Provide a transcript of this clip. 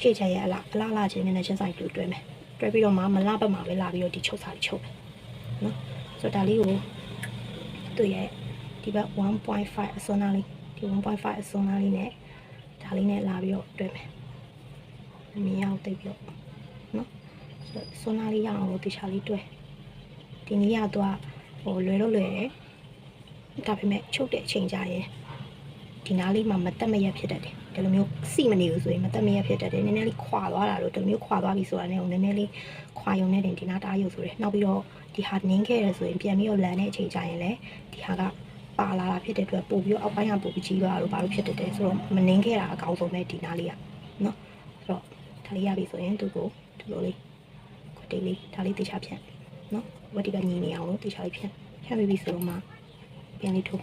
ရှေ့ချက်ရဲ့အလားအလားအလားချင်းနဲ့ချင်းဆိုင်တူတွဲမယ်တွဲပြီးတော့မှမလားပတ်မှာပဲလာပြီးတော့ဒီချုပ်စာချုပ်မယ်နော်ဆိုတော့ဒါလေးကိုသူ့ရဲ့ဒီဘက်1.5အစွန်းသားလေးဒီ1.5အစွန်းသားလေးနဲ့ဒါလေးနဲ့လာပြီးတော့တွဲမယ်အမြင်ရောက်တိတ်ပြီးတော့နော်ဆိုတော့စွန်းသားလေးရအောင်လို့တေချာလေးတွဲဒီနေ့ကတော့ဟိုလွယ်တော့လွယ်တယ်ဒါပေမဲ့ချုပ်တဲ့အချိန်ကြရင်ဒီနားလေးမှာမတက်မရက်ဖြစ်တတ်တယ် ဒီလိုမျိုးစီမနေဘူးဆိုရင်မတက်မရက်ဖြစ်တတ်တယ်နည်းနည်းလေးခွာသွားတာလို့ဒီလိုမျိုးခွာသွားပြီဆိုတာနဲ့နည်းနည်းလေးခွာယုံနေတယ်ဒီနားတားရုပ်ဆိုရယ်နောက်ပြီးတော့ဒီဟာနင်းခဲ့ရဆိုရင်ပြန်ပြီးတော့လန်တဲ့အချိန်ကျရင်လည်းဒီဟာကပါလာတာဖြစ်တဲ့အတွက်ပို့ပြီးတော့အောက်ပိုင်းကပို့ပြီးကြီးသွားတာလို့ဘာလို့ဖြစ်တတ်တယ်ဆိုတော့မနင်းခဲ့တာအကောင်းဆုံးပဲဒီနားလေးကနော်ဆိုတော့ဒါလေးရပြီဆိုရင်သူ့ကိုဒီလိုလေးခွတ်တေးလေးဒါလေးတေချာဖြန့်နော်ဝက်ဒီကညီနေအောင်လို့တေချာလေးဖြန့်ဖြန့်ပြီးပြီဆိုတော့မှပြန်လေးထိုး